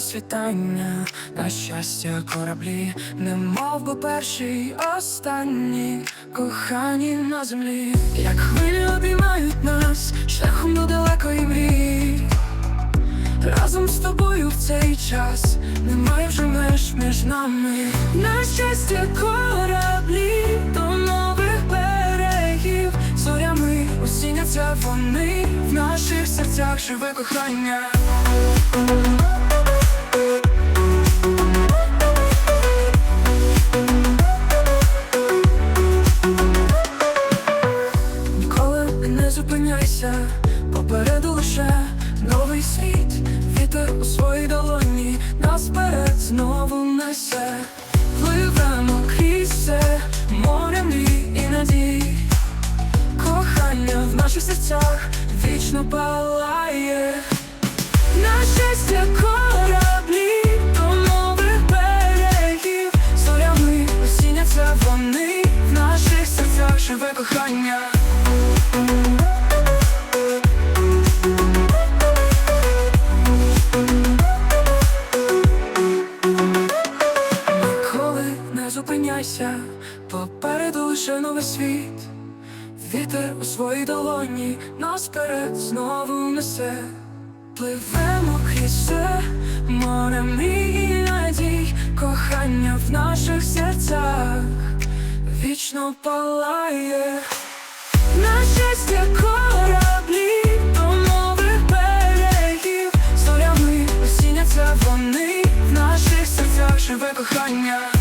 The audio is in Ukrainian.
світання, на щастя кораблі, не мов би перший, останній, кохані на землі, як хвилі обіймають нас шляхом до далекої мрії. Разом з тобою в цей час немає вже меж між нами. На щастя, кораблі до нових берегів, зорями осіняться вони в наших серцях живе кохання. Палає. На щастя, кораблі до нових берегів, зорями осіняться вони в наших серцях живе кохання. Ніколи не зупиняйся, попереду лише новий світ. Вітер у своїй долоні нас вперед знову несе, пливемо крізь все морем і надій, кохання в наших серцях вічно палає, на щастя кораблі до нових берегів, зорями осіняться вони в наших серцях живе кохання.